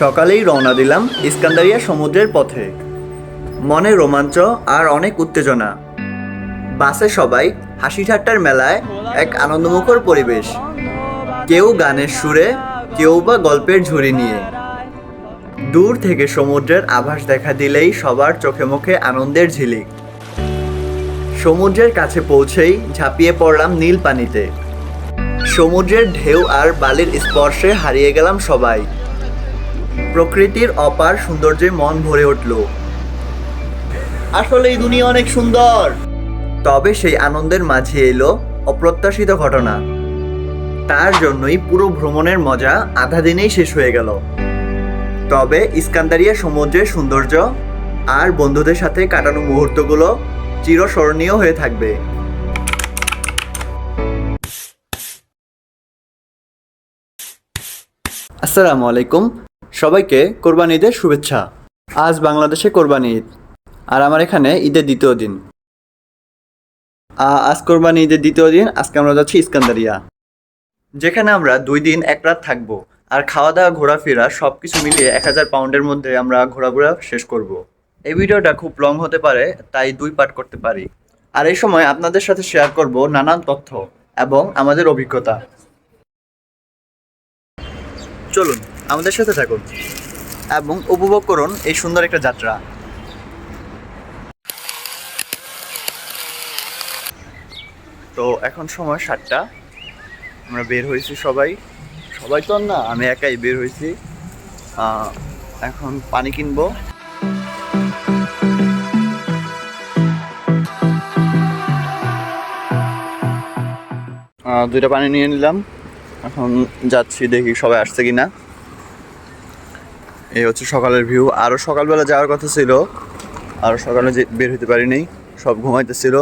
সকালেই রওনা দিলাম ইস্কান্দারিয়া সমুদ্রের পথে। মনে রোমাঞ্চ আর অনেক উত্তেজনা। বাসে সবাই হাসি ঠাট্টার মেলায় এক আনন্দমুখর পরিবেশ। কেউ গানের সুরে, কেউ বা গল্পের ঝুড়ি নিয়ে। দূর থেকে সমুদ্রের আভাস দেখা দিলেই সবার চোখে মুখে আনন্দের ঝিলিক। সমুদ্রের কাছে পৌঁছেই ঝাঁপিয়ে পড়লাম নীল পানিতে। সমুদ্রের ঢেউ আর বালির স্পর্শে হারিয়ে গেলাম সবাই। প্রকৃতির অপার সৌন্দর্যে মন ভরে উঠল। আসলে এই দুনিয়া অনেক সুন্দর। তবে সেই আনন্দের মাঝে এলো অপ্রত্যাশিত ঘটনা। তার জন্যই পুরো ভ্রমণের মজা আধা দিনেই শেষ হয়ে গেল। তবে ইস্কান্দারিয়া সমুদ্রের সৌন্দর্য আর বন্ধুদের সাথে কাটানো মুহূর্তগুলো চিরস্মরণীয় হয়ে থাকবে। আসসালামু আলাইকুম। সবাইকে কোরবানি ঈদের শুভেচ্ছা। আজ বাংলাদেশে কোরবানি ঈদ, আর আমার এখানে ঈদের দ্বিতীয় দিন। আজ কোরবানি ঈদের দ্বিতীয় দিন, আজকে আমরা যাচ্ছি ইস্কান্দারিয়া। যেখানে আমরা দুই দিন এক রাত থাকব, আর খাওয়া দাওয়া ঘোরাফেরা সব কিছু মিলিয়ে এক হাজার পাউন্ডের মধ্যে আমরা ঘোরাঘোরা শেষ করব। এই ভিডিওটা খুব লং হতে পারে, তাই দুই পার্ট করতে পারি। আর এই সময় আপনাদের সাথে শেয়ার করব নানান তথ্য এবং আমাদের অভিজ্ঞতা। চলুন। আমাদের সাথে থাকুন এবং উপভোগ করুন এই সুন্দর একটা যাত্রা। তো এখন সময় সাতটা। আমরা বের হয়েছি সবাই। সবাই তো না, আমি একাই বের হয়েছি। এখন পানি কিনবো। দুইটা পানি নিয়ে নিলাম। এখন যাচ্ছি দেখি সবাই আসছে কিনা। এই হচ্ছে সকালের ভিউ। আরও সকালবেলা যাওয়ার কথা ছিল। আরও সকালে যে বের হতে পারিনি। সব ঘুমাইতেছিল.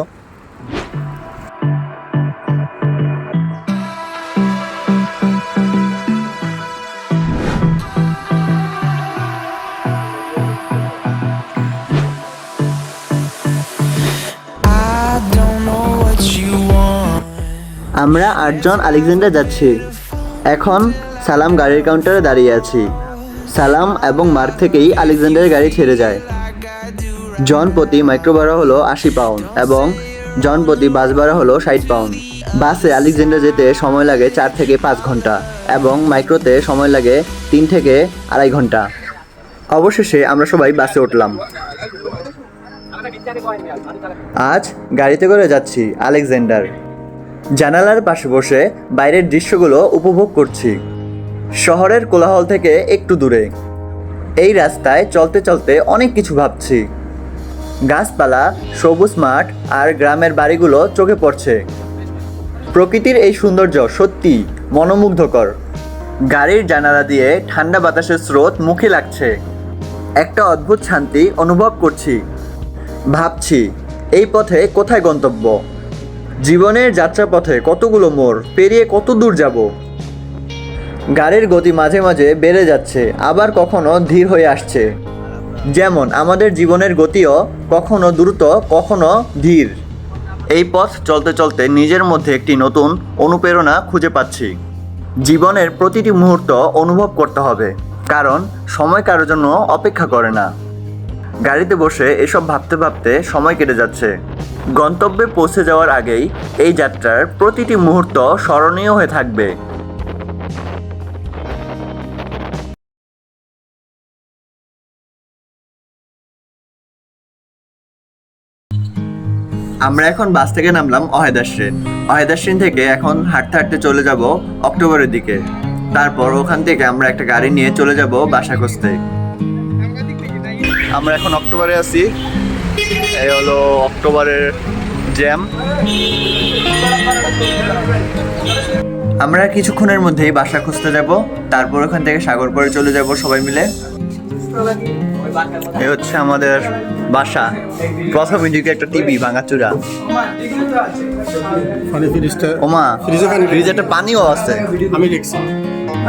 আমরা আটজন আলেকজান্ডার যাচ্ছি। এখন সালাম গাড়ির কাউন্টারে দাঁড়িয়ে আছি। সালাম এবং মার্ক থেকেই আলেকজান্ডারের গাড়ি ছেড়ে যায়। জন প্রতি মাইক্রো ভাড়া হলো আশি পাউন্ড এবং জন প্রতি বাস ভাড়া হলো ষাট পাউন্ড। বাসে আলেকজান্ডার যেতে সময় লাগে চার থেকে পাঁচ ঘণ্টা এবং মাইক্রোতে সময় লাগে তিন থেকে আড়াই ঘণ্টা। অবশেষে আমরা সবাই বাসে উঠলাম। আজ গাড়িতে করে যাচ্ছি আলেকজান্ডার। জানালার পাশে বসে বাইরের দৃশ্যগুলো উপভোগ করছি। শহরের কোলাহল থেকে একটু দূরে। এই রাস্তায় চলতে চলতে অনেক কিছু ভাবছি। গাছপালা, সবুজ মাঠ আর গ্রামের বাড়িগুলো চোখে পড়ছে। প্রকৃতির এই সৌন্দর্য সত্যি মনোমুগ্ধকর। গাড়ির জানালা দিয়ে ঠান্ডা বাতাসের স্রোত মুখে লাগছে। একটা অদ্ভুত শান্তি অনুভব করছি। ভাবছি, এই পথে কোথায় গন্তব্য? জীবনের যাত্রাপথে কতগুলো মোড় পেরিয়ে কত দূর যাব? গাড়ির গতি মাঝে মাঝে বেড়ে যাচ্ছে, আবার কখনো ধীর হয়ে আসছে। যেমন, আমাদের জীবনের গতিও কখনো দ্রুত, কখনো ধীর। এই পথ চলতে চলতে নিজের মধ্যে একটি নতুন অনুপ্রেরণা খুঁজে পাচ্ছি। জীবনের প্রতিটি মুহূর্ত অনুভব করতে হবে, কারণ সময় কারোর জন্য অপেক্ষা করে না। গাড়িতে বসে এসব ভাবতে ভাবতে সময় কেটে যাচ্ছে। গন্তব্যে পৌঁছে যাওয়ার আগেই এই যাত্রার প্রতিটি মুহূর্ত স্মরণীয় হয়ে থাকবে। আমরা এখন বাস থেকে নামলাম অহেদাশ্রিন অহেদাশ্রিন থেকে এখন হাঁটতে হাঁটতে চলে যাব অক্টোবরের দিকে। তারপর ওখান থেকে আমরা একটা গাড়ি নিয়ে চলে যাব বাসা খুঁজতে। আমরা এখন অক্টোবরে আছি। এই হলো অক্টোবরের জ্যাম। আমরা কিছুক্ষণের মধ্যেই বাসা খুঁজতে যাব। তারপর ওখান থেকে সাগর পরে চলে যাব সবাই মিলে। এই হচ্ছে আমাদের বাসা প্রথম ইন্ডিকে একটা টিভি ভাঙাচুরা ওমা ফ্রিজে একটা পানিও আছে। আমি দেখছি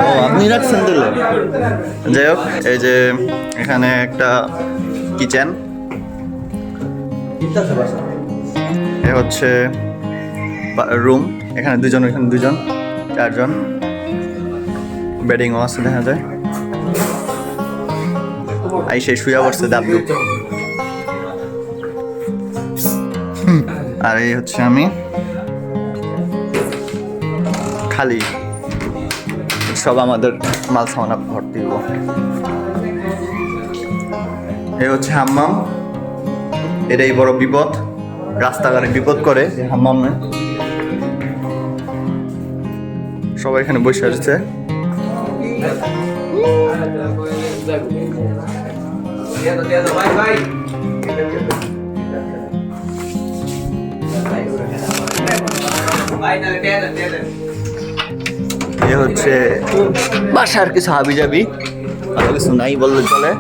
ও আপনি রাখছেন দিলে যাই হোক এই যে এখানে একটা কিচেন। এ হচ্ছে রুম। এখানে দুজন এখানে দুজন চারজন। বেডিংও আছে দেখা যায়। আই সে শুয়ে পড়ছে দাবলু আর এই হচ্ছে আমি। খালি। সব আমাদের মাল সামানা ভর্তি হব। এই হচ্ছে হাম্মাম। এটাই বড় বিপদ। রাস্তাঘাটে বিপদ করে হাম্মামে। সবাই এখানে বসে আছে। এ হচ্ছে বাসার কিছু হাবি যাবি ভালো কিছু নাই বললে চলে।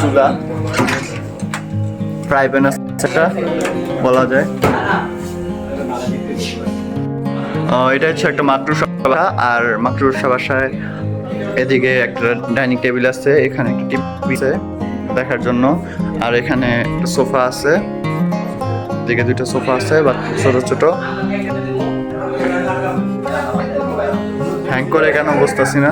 চুলা, ফ্রাই প্যান সেটা বলা যায়। এটা হচ্ছে একটা সভা আর মাকড়ুর বাসায় এদিকে একটা ডাইনিং টেবিল আছে, এখানে একটা টিভি দেখার জন্য। আর এখানে একটা সোফা আছে। এদিকে দুটো সোফা আছে, বা ছোট ছোট। হ্যাং করে কেন বুঝতেছি না?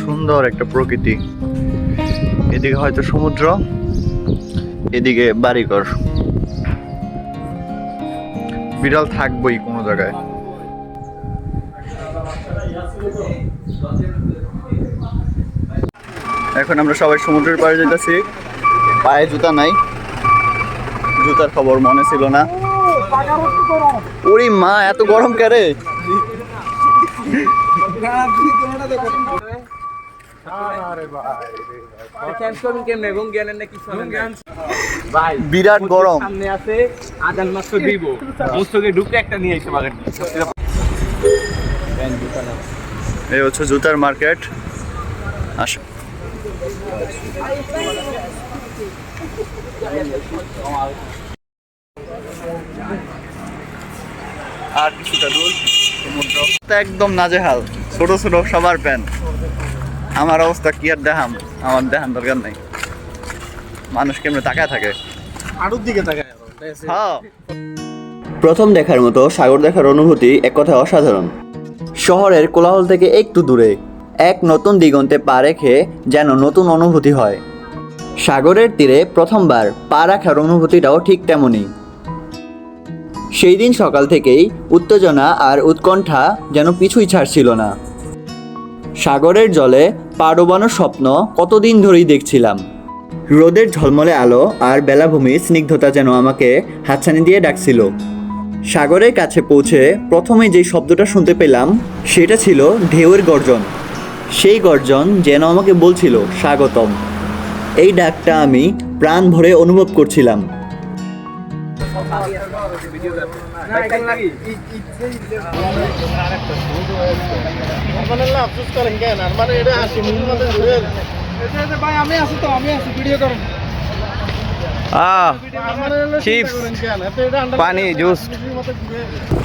সুন্দর একটা প্রকৃতি। এদিকে হয়তো সমুদ্র, এদিকে বাড়িঘর। বিড়াল থাকবই কোনো জায়গায়। এখন আমরা সবাই সমুদ্রের পাড়ে যেতেছি পায়ে জুতা নাই। জুতার খবর মনে ছিল না। ওরে মা, এত গরম ভাই বিরাট গরম। সামনে আছে আজান মাত্র দিব মুস্তকে ঢুকে একটা নিয়ে এসে বাগান এই হচ্ছে জুতার মার্কেট। আস। আর কিছুটা দূর একদম নাজেহাল, ছোট ছোট সবার প্যান্ট। আমার অবস্থা কি আর দেখাম? আমার দেখান দরকার নাই। মানুষ কেমনে তাকায় থাকে? আড়ুর দিকে তাকায় হ্যাঁ। প্রথম দেখার মতো সাগর দেখার অনুভূতি এক কথা অসাধারণ। শহরের কোলাহল থেকে একটু দূরে এক নতুন দিগন্তে পা রেখে যেন নতুন অনুভূতি হয়। সাগরের তীরে প্রথমবার পা রাখার অনুভূতিটাও ঠিক তেমনই। সেই দিন সকাল থেকেই উত্তেজনা আর উৎকণ্ঠা যেন পিছুই ছাড়ছিল না। সাগরের জলে পা ডোবানোর স্বপ্ন কতদিন ধরেই দেখছিলাম। রোদের ঝলমলে আলো আর বেলাভূমির স্নিগ্ধতা যেন আমাকে হাতছানি দিয়ে ডাকছিল। সাগরের কাছে পৌঁছে প্রথমে যে শব্দটা শুনতে পেলাম, সেটা ছিল ঢেউয়ের গর্জন। সেই গর্জন যেন আমাকে বলছিল, স্বাগতম। এই ডাকটা আমি প্রাণ ভরে অনুভব করছিলাম। ভাই আমি আছি তো আমি আছি ভিডিও করেন। চিপস পানি জুস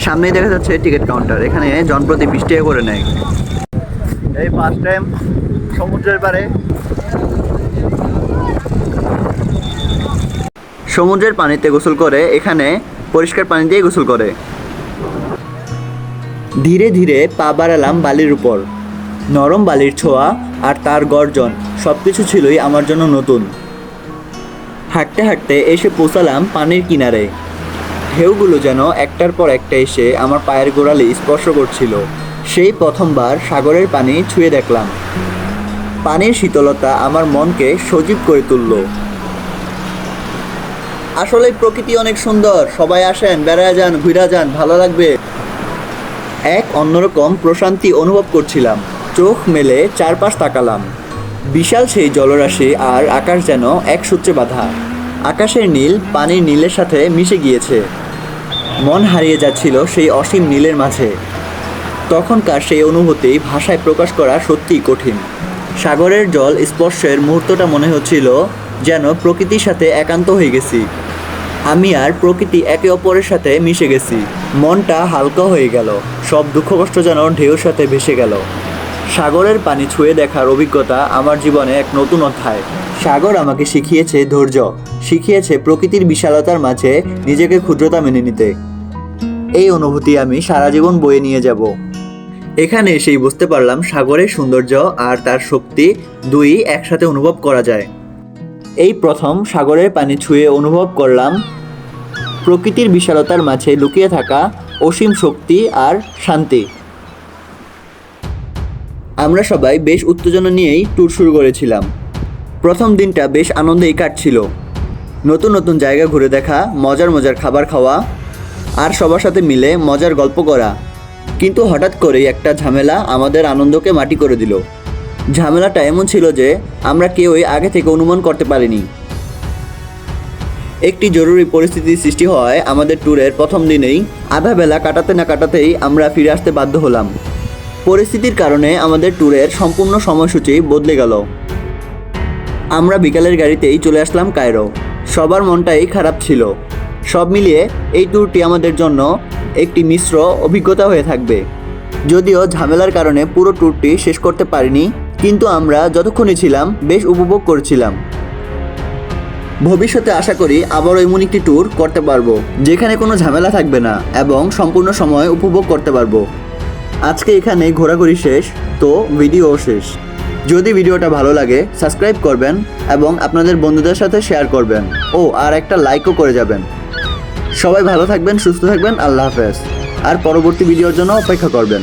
সামনেই দেখা যাচ্ছে টিকিট কাউন্টার এখানে জনপ্রতি বিশ টাকা করে নেয়। এই ফার্স্ট টাইম সমুদ্রের পারে সমুদ্রের পানিতে গোসল করে এখানে পরিষ্কার পানি দিয়ে গোসল করে। ধীরে ধীরে পা বাড়ালাম বালির উপর। নরম বালির ছোঁয়া আর তার গর্জন সব কিছু ছিলই আমার জন্য নতুন। হাঁটতে হাঁটতে এসে পৌঁছালাম পানির কিনারে। ঢেউগুলো যেন একটার পর একটা এসে আমার পায়ের গোড়ালি স্পর্শ করছিল। সেই প্রথমবার সাগরের পানি ছুঁয়ে দেখলাম। পানির শীতলতা আমার মনকে সজীব করে তুলল। আসলে প্রকৃতি অনেক সুন্দর, সবাই আসেন, বেড়ায় যান, ঘুরা যান, ভালো লাগবে। এক অন্যরকম প্রশান্তি অনুভব করছিলাম। চোখ মেলে চারপাশ তাকালাম। বিশাল সেই জলরাশি আর আকাশ যেন এক সূত্রে বাঁধা। আকাশের নীল, পানির নীলের সাথে মিশে গিয়েছে। মন হারিয়ে যাচ্ছিল সেই অসীম নীলের মাঝে। তখনকার সেই অনুভূতি ভাষায় প্রকাশ করা সত্যিই কঠিন। সাগরের জল স্পর্শের মুহূর্তটা মনে হচ্ছিল যেন প্রকৃতির সাথে একান্ত হয়ে গেছি। আমি আর প্রকৃতি একে অপরের সাথে মিশে গেছি। মনটা হালকা হয়ে গেল। সব দুঃখ কষ্ট যেন ঢেউর সাথে ভেসে গেল। সাগরের পানি ছুঁয়ে দেখার অভিজ্ঞতা আমার জীবনে এক নতুন অধ্যায়। সাগর আমাকে শিখিয়েছে ধৈর্য, শিখিয়েছে প্রকৃতির বিশালতার মাঝে নিজেকে ক্ষুদ্রতা মেনে নিতে। এই অনুভূতি আমি সারা জীবন বয়ে নিয়ে যাব। এখানে এসেই বুঝতে পারলাম সাগরের সৌন্দর্য আর তার শক্তি দুই একসাথে অনুভব করা যায়। এই প্রথম সাগরের পানি ছুঁয়ে অনুভব করলাম প্রকৃতির বিশালতার মাঝে লুকিয়ে থাকা অসীম শক্তি আর শান্তি। আমরা সবাই বেশ উত্তেজনা নিয়েই ট্যুর শুরু করেছিলাম। প্রথম দিনটা বেশ আনন্দেই কাটছিল। নতুন নতুন জায়গা ঘুরে দেখা, মজার মজার খাবার খাওয়া, আর সবার সাথে মিলে মজার গল্প করা। কিন্তু হঠাৎ করেই একটা ঝামেলা আমাদের আনন্দকে মাটি করে দিল। ঝামেলাটা এমন ছিল যে আমরা কেউই আগে থেকে অনুমান করতে পারিনি। একটি জরুরি পরিস্থিতির সৃষ্টি হওয়ায় আমাদের ট্যুরের প্রথম দিনেই আধা বেলা কাটাতে না কাটাতেই আমরা ফিরে আসতে বাধ্য হলাম। পরিস্থিতির কারণে আমাদের ট্যুরের সম্পূর্ণ সময়সূচি বদলে গেল। আমরা বিকালের গাড়িতেই চলে আসলাম কায়রো। সবার মনটাই খারাপ ছিল। সব মিলিয়ে এই ট্যুরটি আমাদের জন্য একটি মিশ্র অভিজ্ঞতা হয়ে থাকবে। যদিও ঝামেলার কারণে পুরো ট্যুরটি শেষ করতে পারিনি, কিন্তু আমরা যতক্ষণই ছিলাম বেশ উপভোগ করছিলাম। ভবিষ্যতে আশা করি আবারও এমন একটি ট্যুর করতে পারব, যেখানে কোনো ঝামেলা থাকবে না এবং সম্পূর্ণ সময় উপভোগ করতে পারব। আজকে এখানে ঘোরাঘুরি শেষ, তো ভিডিও শেষ। যদি ভিডিওটা ভালো লাগে সাবস্ক্রাইব করবেন এবং আপনাদের বন্ধুদের সাথে শেয়ার করবেন। ও, আর একটা লাইকও করে যাবেন। সবাই ভালো থাকবেন, সুস্থ থাকবেন, আল্লাহ হাফেজ। আর পরবর্তী ভিডিওর জন্য অপেক্ষা করবেন।